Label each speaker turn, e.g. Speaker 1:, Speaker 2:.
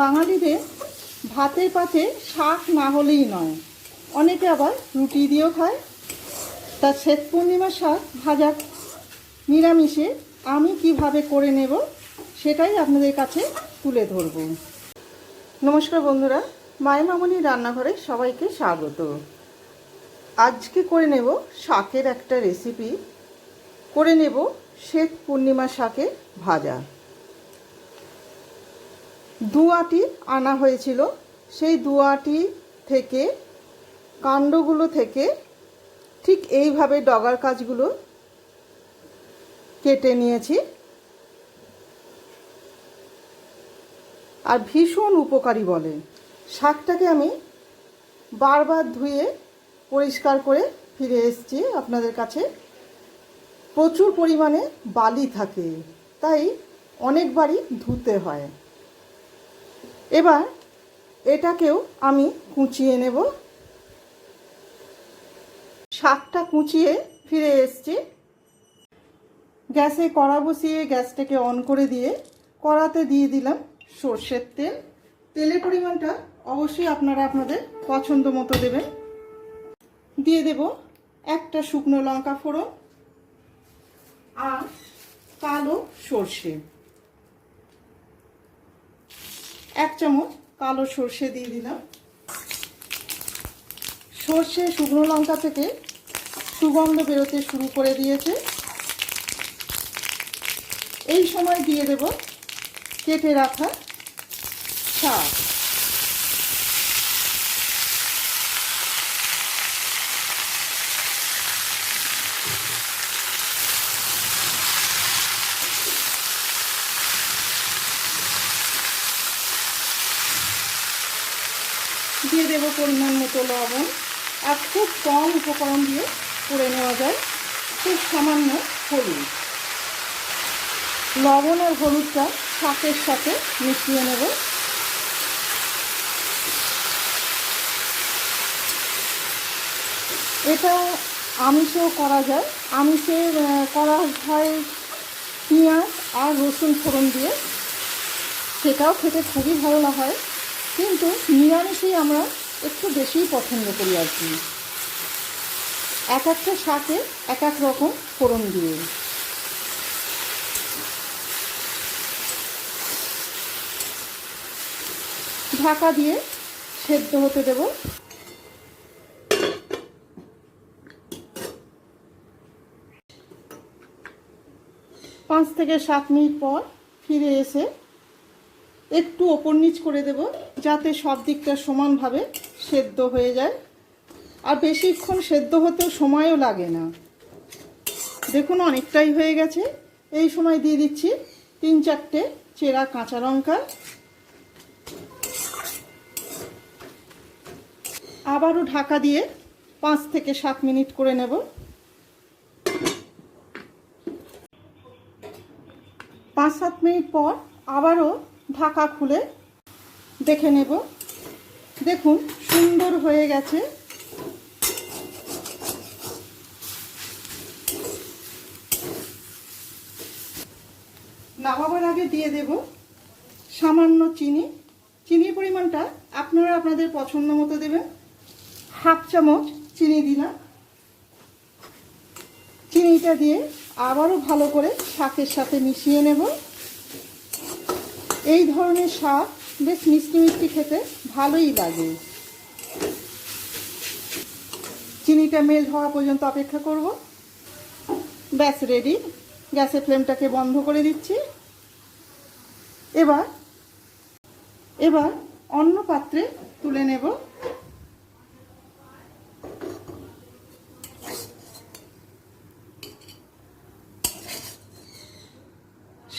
Speaker 1: বাঙালিদের ভাতের পাতে শাক না হলেই নয়। অনেকে আবার রুটি দিয়েও খায়। তা শ্বেত পূর্ণিমা শাক ভাজা নিরামিষে আমি কীভাবে করে নেব সেটাই আপনাদের কাছে তুলে ধরব। নমস্কার বন্ধুরা, মায়ের রান্নাঘরে সবাইকে স্বাগত। আজকে করে নেব শাকের একটা রেসিপি করে নেব শ্বেত পূর্ণিমা শাকের ভাজা। দুয়াটি আনা হয়েছিল। সেই দুয়াটি থেকে, কাণ্ডগুলো থেকে ঠিক এইভাবে ডগার কাজগুলো কেটে নিয়েছি। আর ভীষণ উপকারী বলে। শাকটাকে আমি বারবার ধুয়ে পরিষ্কার করে ফিরে এসেছি আপনাদের কাছে। প্রচুর পরিমাণে বালি থাকে, তাই অনেকবারই ধুতে হয়। এবার এটাকেও আমি কুচিয়ে নেব। শাকটা কুচিয়ে ফিরে এসছি। গ্যাসে কড়া বসিয়ে গ্যাসটাকে অন করে দিয়ে কড়াতে দিয়ে দিলাম সর্ষের তেল। তেলের পরিমাণটা অবশ্যই আপনারা আপনাদের পছন্দ মতো দেবেন। দিয়ে দেব একটা শুকনো লঙ্কা ফোড়ন আর কালো সর্ষে। এক চামচ কালো সর্ষে দিয়ে দিলাম। সর্ষে শুকনো লঙ্কা থেকে সুগন্ধ বেরোতে শুরু করে দিয়েছে। এই সময় দিয়ে দেব কেটে রাখা শাক। দিয়ে দেবো পরিমাণ মতো লবণ আর খুব কম উপকরণ দিয়ে করে নেওয়া যায়। খুব সামান্য হলুদ। লবণ আর হলুদটা শাকের সাথে মিশিয়ে নেব। এটা আমিষেও করা যায়। আমিষের করা হয় পেঁয়াজ আর রসুন ফোড়ন দিয়ে। সেটাও খেতে খুবই ভালো হয়। কিন্তু নিরামিষেই আমরা একটু বেশিই পছন্দ করি আর কি। এক একটা শাকে এক এক রকম ফোড়ন দিয়ে। ঢাকা দিয়ে সেদ্ধ হতে দেব। পাঁচ থেকে সাত মিনিট পর ফিরে এসে একটু ওপর নিচ করে দেব, যাতে সব দিকটা সমানভাবে সেদ্ধ হয়ে যায়। আর বেশিক্ষণ সেদ্ধ হতেও সময়ও লাগে না। দেখুন, অনেকটাই হয়ে গেছে। এই সময় দিয়ে দিচ্ছি তিন চারটে চেরা কাঁচা লঙ্কা। আবারও ঢাকা দিয়ে পাঁচ থেকে সাত মিনিট করে নেব। পাঁচ সাত মিনিট পর আবারও ঢাকা খুলে দেখে নেব। দেখুন, সুন্দর হয়ে গেছে। নামাবার আগে দিয়ে দেব সামান্য চিনি। চিনির পরিমাণটা আপনারা আপনাদের পছন্দ মতো দেবেন। হাফ চামচ চিনি দিলাম। চিনিটা দিয়ে আবারও ভালো করে শাকের সাথে মিশিয়ে নেব। এই ধরনের শাক বেশ মিষ্টি মিষ্টি খেতে ভালোই লাগে। চিনিটা মেল হওয়া পর্যন্ত অপেক্ষা করব। ব্যাস রেডি গ্যাসের ফ্লেমটাকে বন্ধ করে দিচ্ছি। এবার এবার অন্য পাত্রে তুলে নেব